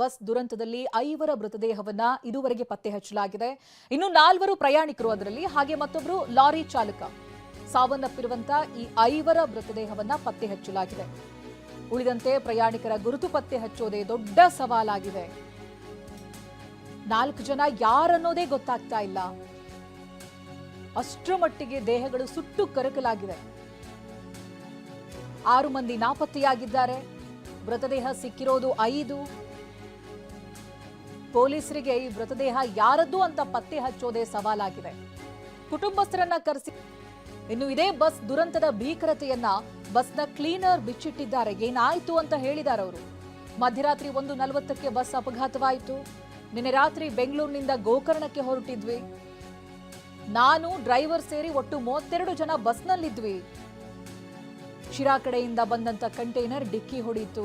Bus ದುರಂತದಲ್ಲಿ ಐವರ ಮೃತದೇಹವನ್ನ ಇದುವರೆಗೆ ಪತ್ತೆ ಹಚ್ಚಲಾಗಿದೆ ಇನ್ನು ನಾಲ್ವರು ಪ್ರಯಾಣಿಕರು ಅದರಲ್ಲಿ, ಹಾಗೆ ಮತ್ತೊಬ್ಬರು ಲಾರಿ ಚಾಲಕ. ಸಾವನ್ನಪ್ಪಿರುವಂತಹ ಈ ಐವರ ಮೃತದೇಹವನ್ನ ಪತ್ತೆ ಹಚ್ಚಲಾಗಿದೆ ಉಳಿದಂತೆ ಪ್ರಯಾಣಿಕರ ಗುರುತು ಪತ್ತೆ ಹಚ್ಚೋದೇ ದೊಡ್ಡ ಸವಾಲಾಗಿದೆ. ನಾಲ್ಕು ಜನ ಯಾರನ್ನೋದೇ ಗೊತ್ತಾಗ್ತಾ ಇಲ್ಲ. ಅಷ್ಟರ ಮಟ್ಟಿಗೆ ದೇಹಗಳು ಸುಟ್ಟು ಕರಕಲಾಗಿದೆ ಆರು ಮಂದಿ ನಾಪತ್ತೆಯಾಗಿದ್ದಾರೆ. ಮೃತದೇಹ ಸಿಕ್ಕಿರೋದು ಐದು ಪೊಲೀಸರಿಗೆ ಈ ಮೃತದೇಹ ಯಾರದ್ದು ಅಂತ ಪತ್ತೆ ಹಚ್ಚೋದೇ ಸವಾಲಾಗಿದೆ. ಕುಟುಂಬಸ್ಥರನ್ನ ಕರೆಸಿ ಇನ್ನು ಇದೇ ಬಸ್ ದುರಂತದ ಭೀಕರತೆಯನ್ನ ಬಸ್ನ ಕ್ಲೀನರ್ ಬಿಚ್ಚಿಟ್ಟಿದ್ದಾರೆ. ಏನಾಯ್ತು ಅಂತ ಹೇಳಿದ್ದಾರೆ ಅವರು. ಮಧ್ಯರಾತ್ರಿ ಒಂದು ನಲವತ್ತಕ್ಕೆ ಬಸ್ ಅಪಘಾತವಾಯಿತು. ನಿನ್ನೆ ರಾತ್ರಿ ಬೆಂಗಳೂರಿನಿಂದ ಗೋಕರ್ಣಕ್ಕೆ ಹೊರಟಿದ್ವಿ. ನಾನು, ಡ್ರೈವರ್ ಸೇರಿ ಒಟ್ಟು ಮೂವತ್ತೆರಡು ಜನ ಬಸ್ನಲ್ಲಿದ್ವಿ. ಶಿರಾ ಕಡೆಯಿಂದ ಬಂದಂತ ಕಂಟೈನರ್ ಡಿಕ್ಕಿ ಹೊಡೀತು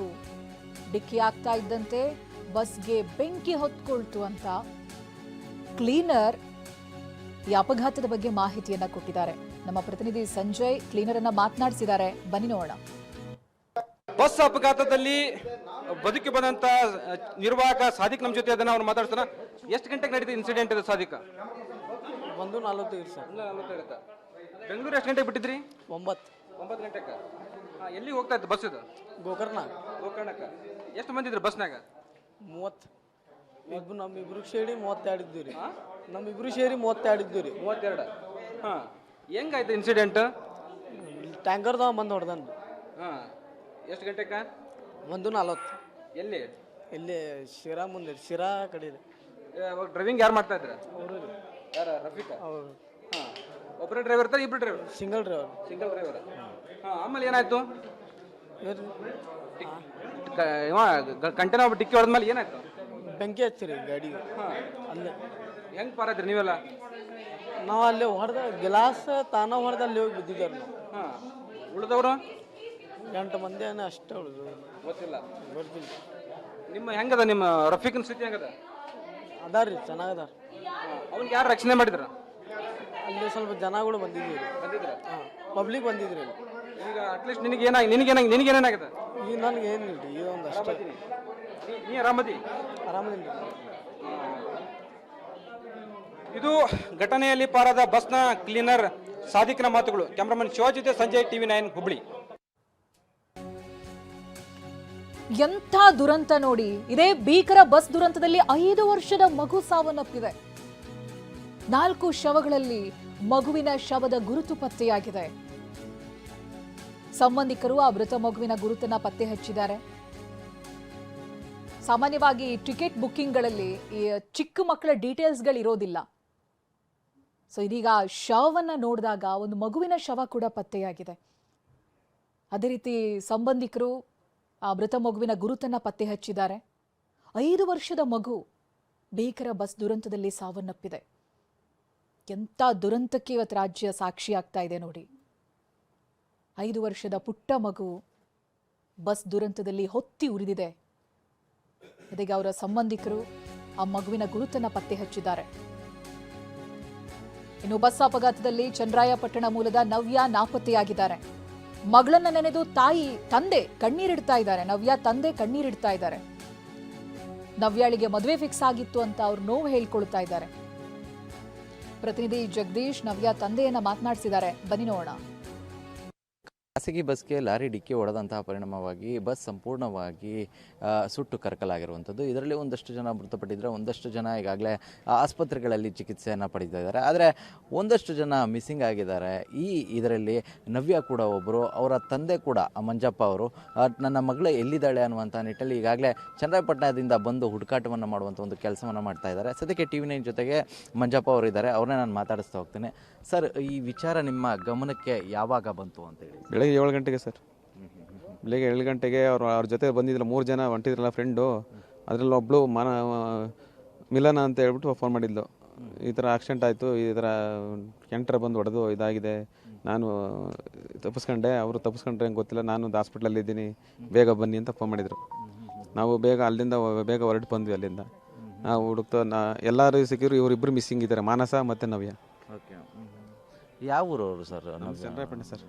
ಡಿಕ್ಕಿ ಆಗ್ತಾ ಇದ್ದಂತೆ ಬಸ್ಗೆ ಬೆಂಕಿ ಹೊತ್ಕೊಳ್ತು ಅಂತ ಕ್ಲೀನರ್ ಈ ಅಪಘಾತದ ಬಗ್ಗೆ ಮಾಹಿತಿಯನ್ನ ಕೊಟ್ಟಿದ್ದಾರೆ. ನಮ್ಮ ಪ್ರತಿನಿಧಿ ಸಂಜಯ್ ಕ್ಲೀನರ್ ಅನ್ನ ಮಾತನಾಡಿಸಿದ್ದಾರೆ. ಬನ್ನಿ ನೋಡೋಣ. ಬಸ್ ಅಪಘಾತದಲ್ಲಿ ಬದುಕಿ ಬಂದಂತ ನಿರ್ವಾಹಕ ಸಾಧಿಕ್ ನಮ್ಮ ಜೊತೆ ಅದನ್ನ ಅವ್ರು ಮಾತಾಡ್ತಾನ ಎಷ್ಟು ಗಂಟೆಗೆ ನಡೀತು ಇನ್ಸಿಡೆಂಟ್ ಇದೆ ಸಾಧಿಕ ಒಂದು ನಲ್ವತ್ತೈದು ಸರ್. ಬೆಂಗಳೂರು ಎಷ್ಟು ಗಂಟೆಗೆ ಬಿಟ್ಟಿದ್ರಿ? ಒಂಬತ್ತು. ಒಂಬತ್ತು ಗಂಟೆಗೆ ಎಲ್ಲಿ ಹೋಗ್ತಾ ಇತ್ತು ಬಸ್ ಇದು? ಗೋಕರ್ಣ. ಗೋಕರ್ಣಕ್ಕೆ. ಎಷ್ಟು ಮಂದಿ ಇದ್ರು ಬಸ್ನಾಗ ಮೂವತ್ತು. ಇಬ್ಬರು ನಮ್ಮ ಇಬ್ರು ಸೇರಿ ಮೂವತ್ತೆರಡು ಇದ್ದೀವಿ ರೀ ನಮ್ಮ ಇಬ್ರು ಸೇರಿ ಮೂವತ್ತೆರಡು ಇದ್ದೀವಿ ರೀ ಮೂವತ್ತೆರಡು. ಹಾಂ. ಹೆಂಗಾಯ್ತು ಇನ್ಸಿಡೆಂಟ್ ಟ್ಯಾಂಕರ್ದವ ಬಂದು ಹೊಡೆದನ್. ಹಾಂ. ಎಷ್ಟು ಗಂಟೆಕ? ಒಂದು ನಲ್ವತ್ತು. ಎಲ್ಲಿ? ಇಲ್ಲಿ ಶಿರಾ ಮುಂದೆ ರೀ ಶಿರಾ ಕಡೆ ರೀ ಡ್ರೈವಿಂಗ್ ಯಾರು ಮಾಡ್ತಾ ಇದ್ರ? ಅವರು ರೀ ಯಾರ? ರಫೀಕಾ? ಅವ್ರು. ಹಾಂ. ಒಬ್ಬರೇ ಡ್ರೈವರ್ ಇರ್ತಾರೆ ಇಬ್ಬರು driver single driver single driver ಹಾಂ ಆಮೇಲೆ ಏನಾಯ್ತು? ಇವ್ರು ಕ- ಇವ ಕಂಟೈನರ್ ಡಿಕ್ಕಿ ಹೊಡೆದ್ಮೇಲೆ ಏನಾಯ್ತು? ಬೆಂಕಿ ಹಚ್ಚಿರಿ ಗಾಡಿ. ಅಲ್ಲೇ. ಹೆಂಗ್ ಪಾರಾದ್ರಿ ನೀವೆಲ್ಲ? ನಾವು ಅಲ್ಲಿ ಹೊಡೆದ ಗ್ಲಾಸ್ ತಾನ ಹೊಡೆದ ಅಲ್ಲಿ ಹೋಗಿ ಬಿದ್ದಿದ್ದಾರೆ ನಾವು. ಹಾಂ. ಉಳಿದವರು? ಎಂಟು ಮಂದಿ ಏನೋ ಅಷ್ಟೇ ಉಳಿದು ಗೊತ್ತಿಲ್ಲ. ಗೊತ್ತಿಲ್ಲ. ನಿಮ್ಮ ಹೆಂಗದ ನಿಮ್ಮ ರಫೀಕನ್ ಸ್ಥಿತಿ ಹೆಂಗದ? ಅದಾರ ರೀ ಚೆನ್ನಾಗದಾರ. ಅವ್ನಿಗೆ ಯಾರು ರಕ್ಷಣೆ ಮಾಡಿದ್ರ? ಅಲ್ಲಿ ಸ್ವಲ್ಪ ಜನಗಳು ಬಂದಿದ್ದೀವಿ ಬಂದಿದ್ರ? ಪಬ್ಲಿಕ್ ಬಂದಿದ್ರಿ ಈಗ ಅಟ್ಲೀಸ್ಟ್ ನಿನಗೆ ಏನಾಗಿ ನಿನಗೇನಾಗಿ ನಿನಗೇನೇನಾಗಿದೆ ಈಗ ನನಗೆ ಏನಿಲ್ಲ ರೀ ಇದೊಂದು ಅಷ್ಟೇ. ನೀ- ನೀ ಆರಾಮದಿ? ಆರಾಮದಿಂದ ಇದು ಘಟನೆಯಲ್ಲಿ ಪಾರಾದ ಬಸ್ನ ಕ್ಲೀನರ್ ಸಾಧಿಕನ ಮಾತುಗಳು. ಕ್ಯಾಮ್ರಾಮನ್ ಶಿವಾಜಿ ಜೊತೆ ಸಂಜಯ್ ಟಿವಿ ನೈನ್ ಹುಬ್ಳಿ. ಎಂಥ ದುರಂತ ನೋಡಿ. ಇದೇ ಭೀಕರ ಬಸ್ ದುರಂತದಲ್ಲಿ ಐದು ವರ್ಷದ ಮಗು ಸಾವನ್ನಪ್ಪಿದೆ. ನಾಲ್ಕು ಶವಗಳಲ್ಲಿ ಮಗುವಿನ ಶವದ ಗುರುತು ಪತ್ತೆಯಾಗಿದೆ. ಸಂಬಂಧಿಕರು ಆ ಮೃತ ಮಗುವಿನ ಗುರುತನ್ನ ಪತ್ತೆ ಹಚ್ಚಿದ್ದಾರೆ. ಸಾಮಾನ್ಯವಾಗಿ ಟಿಕೆಟ್ ಬುಕ್ಕಿಂಗ್ಗಳಲ್ಲಿ ಈ ಚಿಕ್ಕ ಮಕ್ಕಳ ಡೀಟೇಲ್ಸ್ಗಳು ಇರೋದಿಲ್ಲ ಸೊ ಇದೀಗ ಶವವನ್ನ ನೋಡಿದಾಗ ಒಂದು ಮಗುವಿನ ಶವ ಕೂಡ ಪತ್ತೆಯಾಗಿದೆ. ಅದೇ ರೀತಿ ಸಂಬಂಧಿಕರು ಆ ಮೃತ ಮಗುವಿನ ಗುರುತನ್ನ ಪತ್ತೆ ಹಚ್ಚಿದ್ದಾರೆ. ಐದು ವರ್ಷದ ಮಗು ಭೀಕರ ಬಸ್ ದುರಂತದಲ್ಲಿ ಸಾವನ್ನಪ್ಪಿದೆ. ಎಂಥ ದುರಂತಕ್ಕೆ ಇವತ್ತು ರಾಜ್ಯ ಸಾಕ್ಷಿಯಾಗ್ತಾ ಇದೆ ನೋಡಿ. ಐದು ವರ್ಷದ ಪುಟ್ಟ ಮಗು ಬಸ್ ದುರಂತದಲ್ಲಿ ಹೊತ್ತಿ ಉರಿದಿದೆ. ಇದೀಗ ಅವರ ಸಂಬಂಧಿಕರು ಆ ಮಗುವಿನ ಗುರುತನ್ನ ಪತ್ತೆ ಹಚ್ಚಿದ್ದಾರೆ. ಇನ್ನು ಬಸ್ ಅಪಘಾತದಲ್ಲಿ ಚಂದ್ರಾಯಪಟ್ಟಣ ಮೂಲದ ನವ್ಯ ನಾಪತ್ತೆಯಾಗಿದ್ದಾರೆ. ಮಗಳನ್ನ ನೆನೆದು ತಾಯಿ, ತಂದೆ ಕಣ್ಣೀರಿಡ್ತಾ ಇದ್ದಾರೆ. ನವ್ಯ ತಂದೆ ಕಣ್ಣೀರಿಡ್ತಾ ಇದ್ದಾರೆ. ನವ್ಯಾಳಿಗೆ ಮದುವೆ ಫಿಕ್ಸ್ ಆಗಿತ್ತು ಅಂತ ಅವ್ರು ನೋವು ಹೇಳ್ಕೊಳ್ತಾ ಇದ್ದಾರೆ. ಪ್ರತಿನಿಧಿ ಜಗದೀಶ್ ನವ್ಯ ತಂದೆಯನ್ನ ಮಾತನಾಡಿಸಿದ್ದಾರೆ. ಬನ್ನಿ ನೋಡೋಣ. ಖಾಸಗಿ ಬಸ್ಗೆ ಲಾರಿ ಡಿಕ್ಕಿ ಹೊಡೆದಂತಹ ಪರಿಣಾಮವಾಗಿ ಬಸ್ ಸಂಪೂರ್ಣವಾಗಿ ಸುಟ್ಟು ಕರಕಲಾಗಿರುವಂಥದ್ದು ಇದರಲ್ಲಿ ಒಂದಷ್ಟು ಜನ ಮೃತಪಟ್ಟಿದ್ರೆ ಒಂದಷ್ಟು ಜನ ಈಗಾಗಲೇ ಆಸ್ಪತ್ರೆಗಳಲ್ಲಿ ಚಿಕಿತ್ಸೆಯನ್ನು ಪಡೀತಾ ಇದ್ದಾರೆ. ಆದರೆ ಒಂದಷ್ಟು ಜನ ಮಿಸ್ಸಿಂಗ್ ಆಗಿದ್ದಾರೆ. ಈ ಇದರಲ್ಲಿ ನವ್ಯ ಕೂಡ ಒಬ್ಬರು ಅವರ ತಂದೆ ಕೂಡ ಮಂಜಪ್ಪ ಅವರು. ನನ್ನ ಮಗಳು ಎಲ್ಲಿದ್ದಾಳೆ ಅನ್ನುವಂಥ ನಿಟ್ಟಲ್ಲಿ ಈಗಾಗಲೇ ಚನ್ನರಾಯಪಟ್ಟಣದಿಂದ ಬಂದು ಹುಡುಕಾಟವನ್ನು ಮಾಡುವಂಥ ಒಂದು ಕೆಲಸವನ್ನು ಮಾಡ್ತಾ ಇದ್ದಾರೆ. ಸದ್ಯಕ್ಕೆ ಟಿ ವಿ ನೈನ್ ಜೊತೆಗೆ ಮಂಜಪ್ಪ ಅವರು ಇದ್ದಾರೆ. ಅವ್ರನ್ನೇ ನಾನು ಮಾತಾಡಿಸ್ತಾ ಹೋಗ್ತೇನೆ. ಸರ್ ಈ ವಿಚಾರ ನಿಮ್ಮ ಗಮನಕ್ಕೆ ಯಾವಾಗ ಬಂತು ಅಂತ ಹೇಳಿ? ಬೆಳಗ್ಗೆ ಏಳು ಗಂಟೆಗೆ ಸರ್. ಬೆಳಗ್ಗೆ ಏಳು ಗಂಟೆಗೆ ಅವ್ರು ಅವ್ರ ಜೊತೆ ಬಂದಿದ್ರಲ್ಲ ಮೂರು ಜನ ಹೊಂಟಿದ್ರಲ್ಲ ಫ್ರೆಂಡು ಅದರಲ್ಲಿ ಒಬ್ಬಳು ಮನ ಮಿಲನ ಅಂತ ಹೇಳ್ಬಿಟ್ಟು ಫೋನ್ ಮಾಡಿದ್ಲು. ಈ ಥರ ಆಕ್ಸಿಡೆಂಟ್ ಆಯಿತು ಈ ಥರ ಕೆಂಟ್ರ ಬಂದು ಹೊಡೆದು ಇದಾಗಿದೆ. ನಾನು ತಪ್ಪಿಸ್ಕೊಂಡೆ ಅವರು ತಪ್ಪಿಸ್ಕೊಂಡ್ರೆ ಹೆಂಗೆ ಗೊತ್ತಿಲ್ಲ. ನಾನು ಒಂದು ಹಾಸ್ಪಿಟ್ಲಲ್ಲಿ ಇದ್ದೀನಿ ಬೇಗ ಬನ್ನಿ ಅಂತ ಫೋನ್ ಮಾಡಿದರು. ನಾವು ಬೇಗ ಅಲ್ಲಿಂದ ಬೇಗ ಹೊರಟು ಬಂದ್ವಿ ಅಲ್ಲಿಂದ. ನಾವು ಹುಡುಕ್ತಾ ನಾ ಎಲ್ಲರೂ ಸಿಕ್ಕಿದ್ರು ಇವರಿಬ್ಬರು ಮಿಸ್ಸಿಂಗ್ ಇದ್ದಾರೆ ಮಾನಸ ಮತ್ತು ನವ್ಯ. ಓಕೆ ಯಾವ ಊರವರು ಸರ್. ಸರ್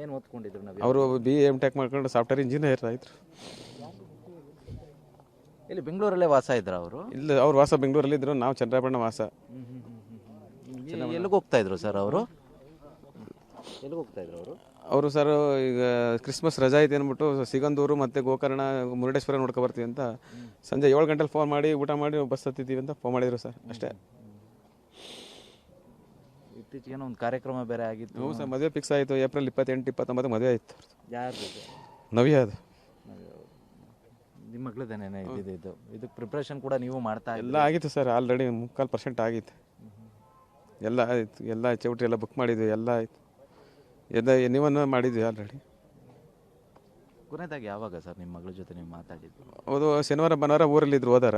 ಏನು ಓದ್ಕೊಂಡಿದ್ರು ಅವರು ಬಿ ಎಂ ಟೆಕ್ ಮಾಡ್ಕೊಂಡು ಸಾಫ್ಟ್ವೇರ್ ಇಂಜಿನಿಯರ್ ಆಯ್ತು ಇಲ್ಲಿ ಬೆಂಗಳೂರಲ್ಲೇ ವಾಸ ಇದ್ರು ಅವರು? ಇಲ್ಲ ಅವ್ರು ವಾಸ ಬೆಂಗಳೂರಲ್ಲಿ ಇದ್ರು ನಾವು ಚಂದ್ರಾಪಣ್ಣ ವಾಸ. ಎಲ್ಲಿಗೆ ಹೋಗ್ತಾ ಇದ್ರು ಸರ್ ಅವರು? ಎಲ್ಲಿಗೆ ಹೋಗ್ತಾ ಇದ್ರು ಅವರು? ಅವರು ಸರ್ ಈಗ ಕ್ರಿಸ್ಮಸ್ ರಜಾ ಐತೆ ಅಂದ್ಬಿಟ್ಟು ಸಿಗಂದೂರು ಮತ್ತು ಗೋಕರ್ಣ ಮುರುಡೇಶ್ವರ ನೋಡ್ಕೊ ಬರ್ತೀವಿ ಅಂತ ಸಂಜೆ ಏಳು ಗಂಟೆಲಿ ಫೋನ್ ಮಾಡಿ ಊಟ ಮಾಡಿ ಬಸ್ ಹತ್ತಿದ್ದೀವಿ ಅಂತ ಫೋನ್ ಮಾಡಿದ್ರು ಸರ್ ಅಷ್ಟೇ. ಇತ್ತೀಚೆಗೆ ಒಂದು ಕಾರ್ಯಕ್ರಮ ಬೇರೆ ಆಗಿತ್ತು. ಹ್ಞೂ ಸರ್ ಮದುವೆ ಫಿಕ್ಸ್ ಆಯಿತು ಏಪ್ರಿಲ್ ಇಪ್ಪತ್ತೆಂಟು ಇಪ್ಪತ್ತೊಂಬತ್ತು ಮದುವೆ ಆಯಿತು. ಯಾರು ನವ್ಯ ಅದು ನಿಮ್ಮ ಮಗಳದೇನೇನೆ ಇದ್ದಿದ್ದು ಇದು ಇದಕ್ಕೆ ಪ್ರಿಪ್ರೇಷನ್ ಕೂಡ ನೀವು ಮಾಡ್ತಾ ಎಲ್ಲ ಆಗಿತ್ತು ಸರ್ ಆಲ್ರೆಡಿ ಮುಕ್ಕಾಲು ಪರ್ಸೆಂಟ್ ಆಗಿತ್ತು. ಎಲ್ಲ ಆಯಿತು ಎಲ್ಲ ಚೌಟ್ರಿ ಎಲ್ಲ ಬುಕ್ ಮಾಡಿದ್ವಿ ಎಲ್ಲ ಆಯಿತು. ಎಲ್ಲ ನೀವನ್ನು ಮಾಡಿದ್ವಿ ಆಲ್ರೆಡಿ ಕೊನೆದಾಗಿ ಯಾವಾಗ ಸರ್ ನಿಮ್ಮ ಮಗಳ ಜೊತೆ ನೀವು ಮಾತಾಡಿದ್ದು? ಹೌದು ಶನಿವಾರ ಭಾನುವಾರ ಊರಲ್ಲಿದ್ರು ಹೋದಾರ.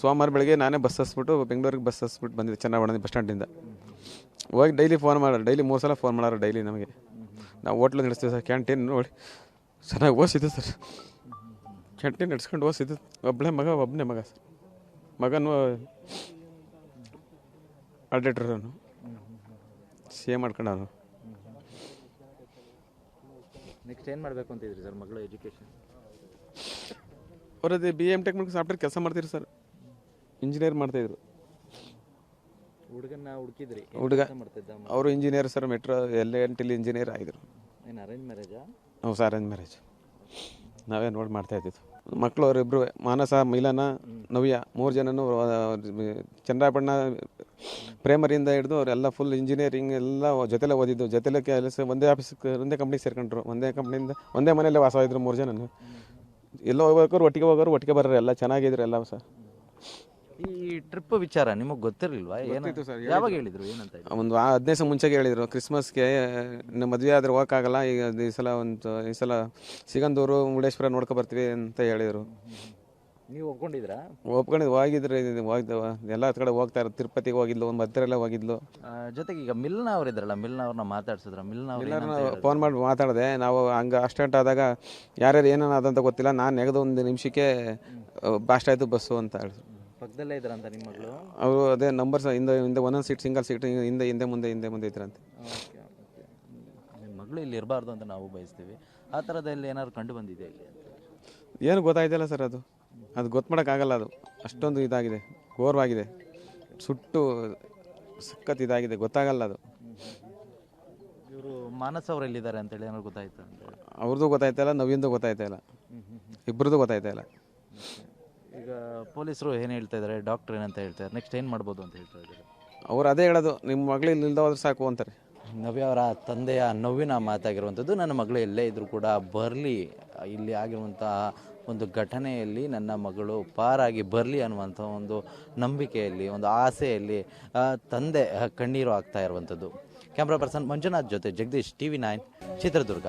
ಸೋಮವಾರ ಬೆಳಗ್ಗೆ ನಾನೇ ಬಸ್ ಹಸ್ಬಿಟ್ಟು ಬೆಂಗಳೂರಿಗೆ ಬಸ್ ಹಸ್ಬಿಟ್ಟು ಬಂದಿದ್ದೆ ಚೆನ್ನಾಗಿ ಬಸ್ ಸ್ಟ್ಯಾಂಡಿಂದ ಹೋಗಿ ಡೈಲಿ ಫೋನ್ ಮಾಡೋರು ಡೈಲಿ ಮೂರು ಸಲ ಫೋನ್ ಮಾಡೋರು ಡೈಲಿ ನಮಗೆ. ನಾವು ಹೋಟ್ಲು ನಡೆಸ್ತೀವಿ ಸರ್ ಕ್ಯಾಂಟೀನ್ ನೋಡಿ. ಚೆನ್ನಾಗಿ ಓದಿಸಿದ್ದು ಸರ್. ಕ್ಯಾಂಟೀನ್ ನಡ್ಸ್ಕೊಂಡು ಓದಿಸಿದ್ದು ಒಬ್ಬಳೆ ಮಗ ಒಬ್ಬನೇ ಮಗ. ಸರ್ ಮಗನು ಅವನು ಸಿ ಎ ಮಾಡ್ಕೊಂಡವನು. ನೆಕ್ಸ್ಟ್ ಏನು ಮಾಡಬೇಕು ಅಂತಿದ್ರಿ ಸರ್ ಮಗಳು ಎಜುಕೇಷನ್ ಅವರದ್ದು ಬಿ ಎಂ ಟೆಕ್ನಿಕ್ ಸಾಫ್ಟ್ವೇರ್ ಕೆಲಸ ಮಾಡ್ತೀರಿ ಸರ್. ಇಂಜಿನಿಯರ್ ಮಾಡ್ತಾಯಿದ್ರು ಹುಡುಗನ ಹುಡುಕಿದ್ರಿ? ಹುಡುಗ ಮಾಡ್ತಿದ್ದ ಅವರು engineer sir metro L N ಟಿಲಿ engineer ಆಗಿದ್ರು. ಏನು ಅರೇಂಜ್ ಮ್ಯಾರೇಜಾ ಹ್ಞೂ ಸರ್ ಅರೇಂಜ್ ಮ್ಯಾರೇಜ್ ನಾವೇ ನೋಡಿ ಮಾಡ್ತಾ ಇದ್ದಿದ್ದು. ಮಕ್ಕಳು ಅವರಿಬ್ಬರು ಮಾನಸ, ಮಿಲನ, ನವ್ಯ ಮೂರು ಜನನು ಚಂದ್ರಾಪಣ್ಣ ಪ್ರೈಮರಿಯಿಂದ ಹಿಡಿದು ಅವರೆಲ್ಲ ಫುಲ್ ಇಂಜಿನಿಯರಿಂಗ್ ಎಲ್ಲ ಜೊತೆಲೆ ಓದಿದ್ದು, ಜೊತೆಲೆ ಕೆಲಸ ಒಂದೇ ಆಫೀಸ್ ಒಂದೇ ಕಂಪ್ನಿಗೆ ಸೇರ್ಕೊಂಡ್ರು. ಒಂದೇ ಕಂಪ್ನಿಯಿಂದ ಒಂದೇ ಮನೆಯಲ್ಲೇ ವಾಸವಾಗಿದ್ರು ಮೂರು ಜನನು. ಎಲ್ಲ ಹೋಗ್ಬೇಕಾದ್ರು ಒಟ್ಟಿಗೆ ಹೋಗೋರು, ಒಟ್ಟಿಗೆ ಬರೋರು ಎಲ್ಲ ಚೆನ್ನಾಗಿದ್ರು ಎಲ್ಲ ಸರ್ ಈ ಟ್ರಿಪ್ ವಿಚಾರ ನಿಮಗೆ ಗೊತ್ತಿರಲಿಲ್ವಾ? ಏನಾಯ್ತು ಸರ್ ಯಾವಾಗ ಹೇಳಿದ್ರು. ಏನಂತ? ಒಂದು ಆ ಹದಿನೈದು ದಿವಸ ಮುಂಚೆಗೆ ಹೇಳಿದರು ಕ್ರಿಸ್ಮಸ್ಗೆ ನಮ್ಮ ಮದುವೆ ಆದ್ರೆ ಹೋಗೋಕ್ಕಾಗಲ್ಲ ಈಗ ಈ ಸಲ ಒಂದು ಈ ಸಲ ಸಿಗಂದೂರು ಮುರುಡೇಶ್ವರ ನೋಡ್ಕೊ ಬರ್ತೀವಿ ಅಂತ ಹೇಳಿದರು. ನೀವು ಒಪ್ಕೊಂಡಿದ್ರಾ? ಒಪ್ಕೊಂಡಿದ್ದು ಹೋಗಿದ್ರೆ ಇದು ಹೋಗಿದ್ದ ಎಲ್ಲ ಕಡೆ ಹೋಗ್ತಾ ಇರೋದು. ತಿರುಪತಿಗೆ ಹೋಗಿದ್ಲು ಒಂದು ಮದ್ದರೆಲ್ಲ ಹೋಗಿದ್ಲು. ಆ, ಜೊತೆಗೆ ಈಗ ಮಿಲ್ನ ಅವ್ರು ಇದ್ರಲ್ಲ ಮಿಲ್ನ ಅವ್ರನ್ನ ಮಾತಾಡ್ಸಿದ್ರ? ಮಿಲ್ನ ಅವ್ರು ಫೋನ್ ಮಾಡಿ ಮಾತಾಡಿದೆ ನಾವು ಹಂಗೆ ಆಕ್ಸಿಡೆಂಟ್ ಆದಾಗ ಯಾರ್ಯಾರು ಏನೇನು ಆದಂತ ಗೊತ್ತಿಲ್ಲ ನಾನು ನೆಗೆದು ಒಂದು ನಿಮಿಷಕ್ಕೆ ಬಾಸ್ಟ್ ಆಯಿತು ಬಸ್ಸು ಅಂತ ಹೇಳಿದ್ರು. ಪಕ್ಕದಲ್ಲೇ ಇದ್ರಂತ ನಿಮ್ಮ ಮಗಳು? ಅವರು ಅದೇ ನಂಬರ್ ಸಹ ಹಿಂದೆ ಹಿಂದೆ ಒಂದೊಂದು ಸೀಟ್ ಸಿಂಗಲ್ ಸೀಟ್ ಹಿಂದೆ ಹಿಂದೆ ಮುಂದೆ ಹಿಂದೆ ಮುಂದೆ ಇದ್ರಂತೆ. ಓಕೆ ಓಕೆ ನಿಮ್ಮ ಮಗಳು ಇಲ್ಲಿ ಇರಬಾರ್ದು ಅಂತ ನಾವು ಬಯಸ್ತೀವಿ. ಆ ಥರದಲ್ಲಿ ಏನಾದ್ರು ಕಂಡು ಬಂದಿದೆ ಇಲ್ಲಿ ಅಂತ? ಏನು ಗೊತ್ತಾಯ್ತಲ್ಲ ಸರ್ ಅದು. ಅದು ಗೊತ್ತು ಮಾಡೋಕ್ಕಾಗಲ್ಲ ಅದು. ಅಷ್ಟೊಂದು ಇದಾಗಿದೆ. ಘೋರವಾಗಿದೆ. ಸುಟ್ಟು ಸಖತ್ ಇದಾಗಿದೆ. ಗೊತ್ತಾಗಲ್ಲ ಅದು. ಇವರು ಮಾನಸ್ ಅವ್ರು ಎಲ್ಲಿದ್ದಾರೆ ಅಂತೇಳಿ ಏನಾದ್ರು ಗೊತ್ತಾಯ್ತು ಅಂತ? ಹೇಳಿ ಅವ್ರದ್ದು ಗೊತ್ತಾಯ್ತಾ ಇಲ್ಲ ನವೀನ್ದು ಗೊತ್ತಾಯ್ತಾ ಇಲ್ಲ. ಇಬ್ಬರದ್ದು ಗೊತ್ತಾಯ್ತಾ ಇಲ್ಲ. ಈಗ ಪೊಲೀಸರು ಏನು ಹೇಳ್ತಾ ಇದ್ದಾರೆ ಡಾಕ್ಟರ್ ಏನಂತ ಹೇಳ್ತಾರೆ ನೆಕ್ಸ್ಟ್ ಏನು ಮಾಡ್ಬೋದು ಅಂತ ಹೇಳ್ತಾ ಇದ್ದಾರೆ ಅವ್ರು ಅದೇ ಹೇಳೋದು ನಿಮ್ಮ ಮಗಳು ಇಲ್ಲಿ ಸಾಕು ಅಂತಾರೆ. ನವ್ಯ ಅವರ ತಂದೆಯ ನೋವಿನ ಮಾತಾಗಿರುವಂಥದ್ದು ನನ್ನ ಮಗಳು ಎಲ್ಲೇ ಇದ್ದರೂ ಕೂಡ ಬರಲಿ ಇಲ್ಲಿ ಆಗಿರುವಂತಹ ಒಂದು ಘಟನೆಯಲ್ಲಿ ನನ್ನ ಮಗಳು ಪಾರಾಗಿ ಬರಲಿ ಅನ್ನುವಂಥ ಒಂದು ನಂಬಿಕೆಯಲ್ಲಿ ಒಂದು ಆಸೆಯಲ್ಲಿ ಆ, ತಂದೆ ಆ, ಕಣ್ಣೀರು ಆಗ್ತಾ ಇರುವಂಥದ್ದು. ಕ್ಯಾಮ್ರಾ ಪರ್ಸನ್ ಮಂಜುನಾಥ್ ಜೊತೆ Jagadish T V nine Chitradurga.